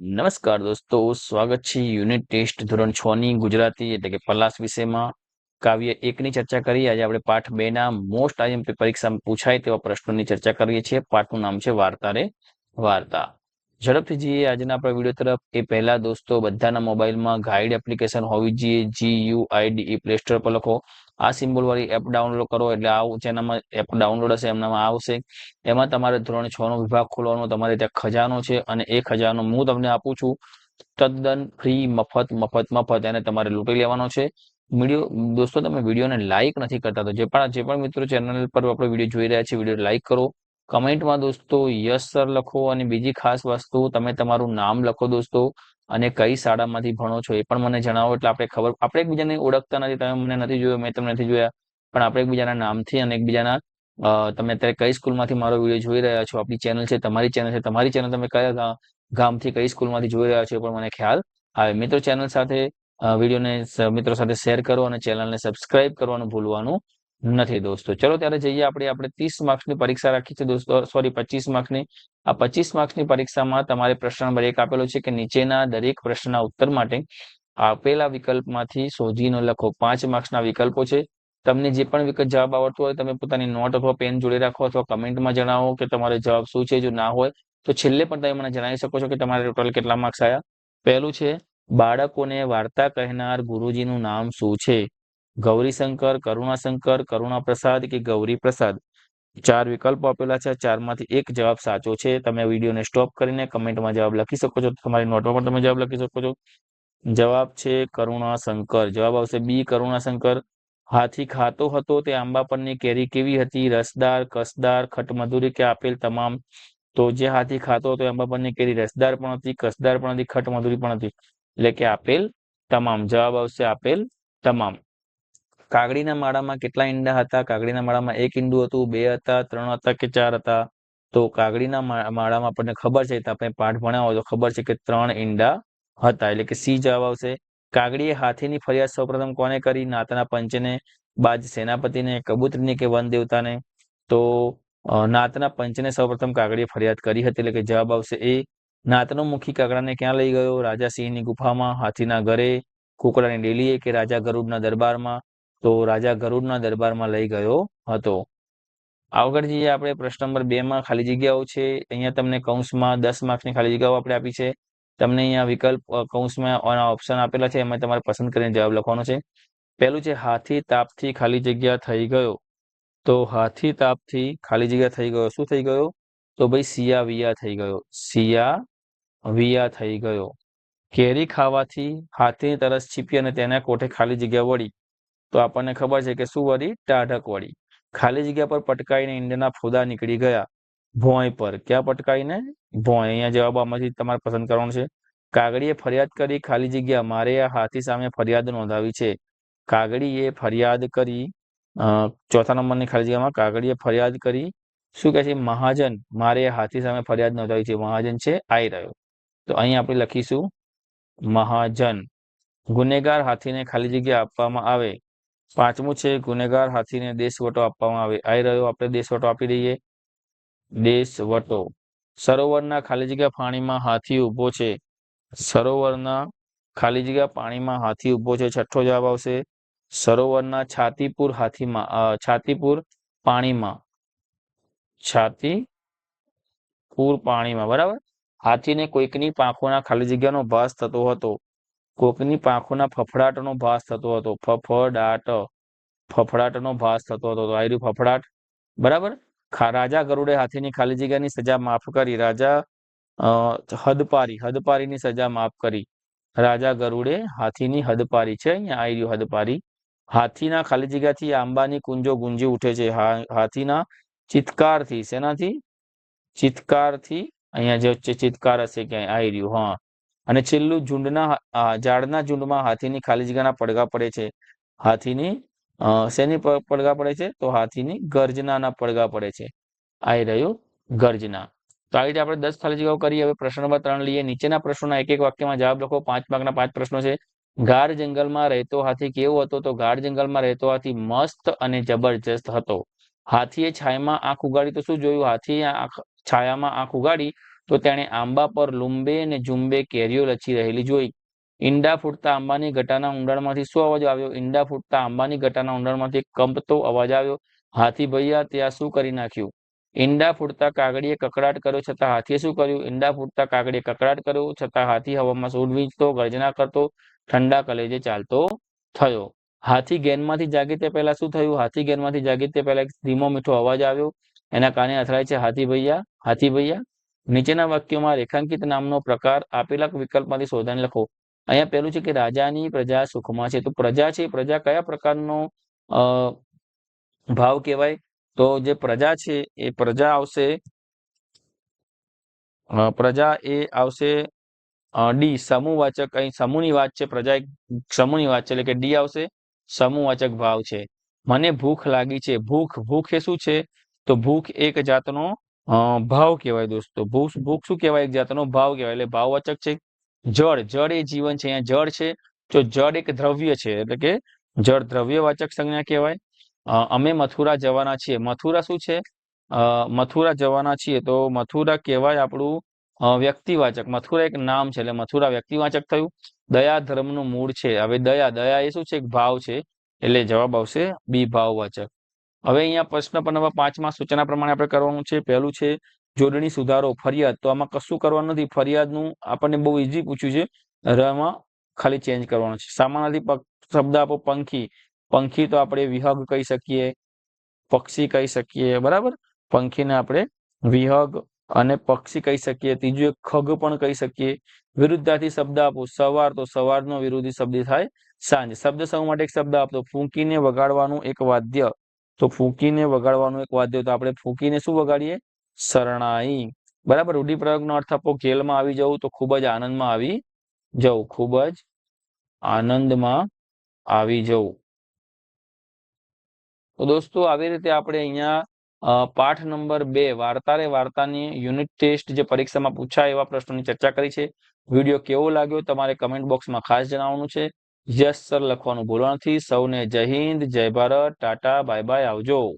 નમસ્કાર દોસ્તો, સ્વાગત છે યુનિટ ટેસ્ટ ધોરણ છ ની ગુજરાતી એટલે કે પલાસ વિષયમાં. કાવ્ય એકની ચર્ચા કરી આજે આપણે પાઠ બે ના મોસ્ટ આઈએમપી પરીક્ષામાં પૂછાય તેવા પ્રશ્નોની ચર્ચા કરીએ છીએ. પાઠનું નામ છે વાર્તા રે વાર્તા. ઝડપથી જઈએ. આજના આપણા વીડિયો તરફ. એ પહેલા દોસ્તો, બધાના મોબાઈલમાં ગાઈડ એપ્લિકેશન હોવી જોઈએ. G U ID play store પર લખો. આ સિમ્બોલ વાળી એપ ડાઉનલોડ કરો. એટલે આવું જેનામાં એપ ડાઉનલોડ હશે, એમનામાં આવશે. એમાં તમારે ધોરણ છ નો વિભાગ ખોલવાનો, તમારે ત્યાં ખજાનો છે અને એ ખજાનો હું તમને આપું છું. તદ્દન ફ્રી મફત મફત મફત. એને તમારે લૂંટી લેવાનો છે. વીડિયો, દોસ્તો, તમે વિડીયોને લાઈક નથી કરતા. તો જે પણ જે પણ મિત્રો ચેનલ પર આપણે વીડિયો જોઈ રહ્યા છે વીડિયો લાઈક કરો. કમેન્ટમાં દોસ્તો યસ સર લખો અને બીજી ખાસ વસ્તુ, તમે તમારું નામ લખો દોસ્તો અને કઈ શાળામાંથી ભણો છો એ પણ મને જણાવો, એટલે આપણે ખબર, આપણે એકબીજાને ઓળખતા નથી, તમે મને નથી જોયો, મેં તમને નથી જોયા, પણ આપણે એકબીજાના નામથી અને એકબીજાના તમે અત્યારે કઈ સ્કૂલમાંથી મારો વીડિયો જોઈ રહ્યા છો, આપણી ચેનલ છે, તમારી ચેનલ છે, તમારી ચેનલ તમે કયા ગામથી કઈ સ્કૂલમાંથી જોઈ રહ્યા છો પણ મને ખ્યાલ આવે. મિત્રો ચેનલ સાથે વિડીયોને મિત્રો સાથે શેર કરો અને ચેનલને સબસ્ક્રાઇબ કરવાનું ભૂલવાનું નથી દોસ્તો. ચલો ત્યારે જઈએ આપણે આપણે ત્રીસ માર્ક્સની પરીક્ષા રાખી છે દોસ્તો. સોરી પચીસ માર્ક્સની આ પચીસ માર્ક્સની પરીક્ષામાં તમારે પ્રશ્ન નંબર એક આપેલો છે કે નીચેના દરેક પ્રશ્નના ઉત્તર માટે આપેલા વિકલ્પમાંથી શોધીને લખો. પાંચ માર્ક્સના વિકલ્પો છે. તમને જે પણ વિકલ્પ જવાબ આવડતો હોય તમે પોતાની નોટ અથવા પેન જોડે રાખો અથવા કમેન્ટમાં જણાવો કે તમારો જવાબ શું છે, જો ના હોય તો છેલ્લે પણ તમે મને જણાવી શકો છો કે તમારે ટોટલ કેટલા માર્ક્સ આવ્યા પહેલું છે, બાળકોને વાર્તા કહેનાર ગુરુજીનું નામ શું છે? ગૌરીશંકર, કરુણાશંકર, કરુણાપ્રસાદ કે ગૌરી પ્રસાદ ચાર વિકલ્પો આપેલા છે. ચારમાંથી એક જવાબ સાચો છે. તમે વિડીયોને સ્ટોપ કરીને કમેન્ટમાં જવાબ લખી શકો છો. તમારી નોટમાં પણ તમે જવાબ લખી શકો છો. જવાબ છે કરુણાશંકર. જવાબ આવશે બી, કરુણાશંકર. હાથી ખાતો હતો. તે આંબા પરની કેરી કેવી હતી? રસદાર, કસદાર, ખટમધુરી કે આપેલ તમામ? તો જે હાથી ખાતો હતો આંબા પરની કેરી રસદાર પણ હતી, કસદાર પણ હતી, ખટમધુરી પણ હતી. એટલે કે આપેલ તમામ. જવાબ આવશે આપેલ તમામ. કાગડીના માળામાં કેટલા ઈંડા હતા? કાગડીના માળામાં એક ઈંડું હતું, બે હતા, ત્રણ હતા કે ચાર હતા? તો કાગડીના માળામાં આપણને ખબર છે, આપણે પાઠ ભણ્યા હોય તો ખબર છે કે ત્રણ ઈંડા હતા, એટલે કે સી જવાબ આવશે. કાગડીએ હાથીની ફરિયાદ સૌપ્રથમ કોને કરી? નાતાના પંચને બાદ સેનાપતિને, કબૂતરીને કે વન દેવતાને? તો નાતના પંચને સૌપ્રથમ કાગડીએ ફરિયાદ કરી હતી, એટલે કે જવાબ આવશે એ. નાતનો મુખી કાગડાને ક્યાં લઈ ગયો? રાજા સિંહની ગુફામાં, હાથીના ઘરે, કુકડાની ડેલીએ કે રાજા ગરુડના દરબારમાં? તો રાજા ગરુડના દરબારમાં લઈ ગયો હતો. આગળ જઈએ આપણે પ્રશ્ન નંબર બે માં ખાલી જગ્યાઓ છે, અહીંયા તમને કૌંસમાં દસ માર્ક્સની ખાલી જગ્યાઓ આપણે આપી છે. તમને અહીંયા વિકલ્પ કૌંસમાં ઓપ્શન આપેલા છે, એમાં તમારે પસંદ કરીને જવાબ લખવાનો છે. પહેલું છે, હાથી તાપથી ખાલી જગ્યા થઈ ગયો. તો હાથી તાપથી ખાલી જગ્યા થઈ ગયો, શું થઈ ગયો? તો ભાઈ સિયા વિયા થઈ ગયો સિયા વિયા થઈ ગયો. કેરી ખાવાથી હાથીની તરસ છીપી અને તેના કોઠે ખાલી જગ્યા વળી. તો આપણને ખબર છે કે શું વળી ટાઢક વળી ખાલી જગ્યા પર પટકાઈને ઈંડના ફૂદા નીકળી ગયા. ભોંય પર. ક્યાં પટકાઈને? ભોંય. અહીંયા જવાબ આમાંથી તમારે પસંદ કરવાનો છે. કાગડીએ ફરિયાદ કરી ખાલી જગ્યા. મારે આ હાથી સામે ફરિયાદ નોંધાવી છે. કાગડીએ ફરિયાદ કરી ચોથા નંબરની ખાલી જગ્યામાં કાગડીએ ફરિયાદ કરી. શું કહે છે? મહાજન. મારે હાથી સામે ફરિયાદ નોંધાવી છે. મહાજન છે. આઈ રહ્યો. તો અહીં આપણે લખીશું. મહાજન. ગુનેગાર હાથીને ખાલી જગ્યા આપવામાં આવે. પાંચમું છે, ગુનેગાર હાથીને દેશવટો આપવામાં આવે. આવી રહ્યો, આપણે દેશવટો આપી દઈએ. દેશવટો. સરોવરના ખાલી જગ્યા પાણીમાં હાથી ઊભો છે. સરોવરના ખાલી જગ્યા પાણીમાં હાથી ઊભો છે. છઠ્ઠો જવાબ આવશે. સરોવરના છાતીપુર હાથીમાં છાતીપુર પાણીમાં. છાતીપુર પાણીમાં, બરાબર? હાથીને કોઈકની પાંખોના ખાલી જગ્યાનો ભાસ થતો હતો. કોકની પાંખોના ફફડાટનો ભાસ થતો હતો. ફફડાટ. ફફડાટનો ભાસ થતો હતો. તો આયરું ફફડાટ. બરાબર? રાજા ગરુડે હાથીની ખાલી જગ્યાની સજા માફ કરી. રાજા હદપારી. હદપારીની સજા માફ કરી. રાજા ગરુડે હાથીની હદપારી છે. અહીંયા આયરું હદપારી. હાથીના ખાલી જગ્યાથી આંબાની કુંજો ગુંજી ઉઠે છે. હાથીના ચિત્કારથી, શેનાથી? ચિત્કારથી? અહીંયા જે ચિત્કાર હશે ક્યાંય? આયર્યું હા. અને છેલ્લું ઝુંડના ઝાડના ઝુંડમાં હાથીની ખાલી જગ્યાના પડઘા પડે છે. હાથીની શેની પડઘા પડે છે? તો હાથીની ગર્જનાના પડઘા પડે છે. આ રહ્યું ગર્જના. તો આવી રીતે આપણે દસ ખાલી જગ્યાઓ કરી. હવે પ્રશ્ન નંબર ત્રણ લઈએ. નીચેના પ્રશ્નોના એક એક વાક્યમાં જવાબ લખો. પાંચ માર્કના પાંચ પ્રશ્નો છે. ગાઢ જંગલમાં રહેતો હાથી કેવો હતો? તો ગાઢ જંગલમાં રહેતો હાથી મસ્ત અને જબરજસ્ત હતો. હાથીએ છાયામાં આંખ ઉગાડી તો શું જોયું? હાથીએ છાયામાં આંખ ઉગાડી તો તેણે આંબા પર લુંબે અને ઝુંબે કેરીઓ લચી રહેલી જોઈ. ઈંડા ફૂટતા આંબાની ઘટાના ઊંડાણમાંથી શું અવાજ આવ્યો? ઈંડા ફૂટતા આંબાની ઘટાના ઊંડાણમાંથી કંપતો અવાજ આવ્યો. હાથી ભૈયા, ત્યાં શું કરી નાખ્યું? ઈંડા ફૂટતા કાગડીએ કકડાટ કર્યો છતાં હાથીએ શું કર્યું? ઈંડા ફૂટતા કાગડીએ કકડાટ કર્યો છતાં હાથી હવામાં સૂડ વીંચતો ગર્જના કરતો ઠંડા કલેજે ચાલતો થયો. હાથી ગેનમાંથી જાગે તે પહેલા શું થયું? હાથી ગેનમાંથી જાગે તે પહેલા એક ધીમો મીઠો અવાજ આવ્યો. એના કાને અથડાય છે? હાથી ભૈયા હાથી ભૈયા નીચેના વાક્યોમાં રેખાંકિત નામનો પ્રકાર આપેલા વિકલ્પમાંથી શોધાને લખો. અહીંયા પહેલું છે કે રાજાની પ્રજા સુખમાં છે. તો પ્રજા છે, પ્રજા કયા પ્રકારનો ભાવ કહેવાય? તો જે પ્રજા છે એ પ્રજા આવશે પ્રજા એ આવશે ડી સમૂહવાચક અહીં સમૂહની વાત છે, પ્રજા એક સમૂહની વાત છે, એટલે કે ડી આવશે સમૂહવાચક ભાવ છે. મને ભૂખ લાગી છે. ભૂખ ભૂખ એ શું છે? તો ભૂખ એક જાતનો અ, ભાવ કહેવાય દોસ્તો. ભૂખ ભૂખ શું કહેવાય એક જાતનો? ભાવ કહેવાય. એટલે ભાવવાચક છે. જળ. જળ એ જીવન છે. અહીંયા જળ છે. તો જળ એક દ્રવ્ય છે. એટલે કે જળ દ્રવ્યવાચક સંજ્ઞા કહેવાય. અમે મથુરા જવાના છીએ. મથુરા શું છે? મથુરા જવાના છીએ. તો મથુરા કહેવાય આપણું વ્યક્તિવાચક. મથુરા એક નામ છે. એટલે મથુરા વ્યક્તિવાચક થયું. દયા ધર્મનું મૂળ છે. હવે દયા. દયા એ શું છે? એક ભાવ છે. એટલે જવાબ આવશે બી ભાવવાચક. હવે અહીંયા પ્રશ્ન નંબર પાંચમાં સૂચના પ્રમાણે આપણે કરવાનું છે. પહેલું છે, જોડણી સુધારો, ફરિયાદ. તો આમાં કશું કરવાનું નથી. ફરિયાદનું આપણને બહુ ઇઝી પૂછ્યું છે. રમાં ખાલી ચેન્જ કરવાનું છે. સામાનાથી શબ્દ આપો પંખી. પંખી તો આપણે વિહગ કહી શકીએ, પક્ષી કહી શકીએ, બરાબર? પંખીને આપણે વિહગ અને પક્ષી કહી શકીએ. ત્રીજું એક ખગ પણ કહી શકીએ. વિરુદ્ધાર્થી શબ્દ આપો. સવાર તો સવારનો વિરોધી શબ્દ થાય સાંજ. શબ્દ સમૂહ માટે એક શબ્દ આપતો ફૂંકીને વગાડવાનું એક વાદ્ય. તો ફૂંકીને વગાડવાનું એક વાદ્ય તો આપણે ફૂંકીને શું વગાડીએ? શરણાઈ. બરાબર? રૂઢિપ્રયોગનો અર્થ આપો, ખેલમાં આવી જવું તો ખૂબ જ આનંદમાં આવી જવું. ખૂબ જ આનંદમાં આવી જવું. તો દોસ્તો, આવી રીતે આપણે અહીંયા પાઠ નંબર બે, વાર્તા રે વાર્તાની યુનિટ ટેસ્ટ જે પરીક્ષામાં પૂછાય એવા પ્રશ્નોની ચર્ચા કરી છે. વીડિયો કેવો લાગ્યો? તમારે કમેન્ટ બોક્સમાં ખાસ જણાવવાનું છે. યસ સર લખવાનું ભૂલવા નથી. સૌને જય હિન્દ જય ભારત ટાટા બાય બાય આવજો.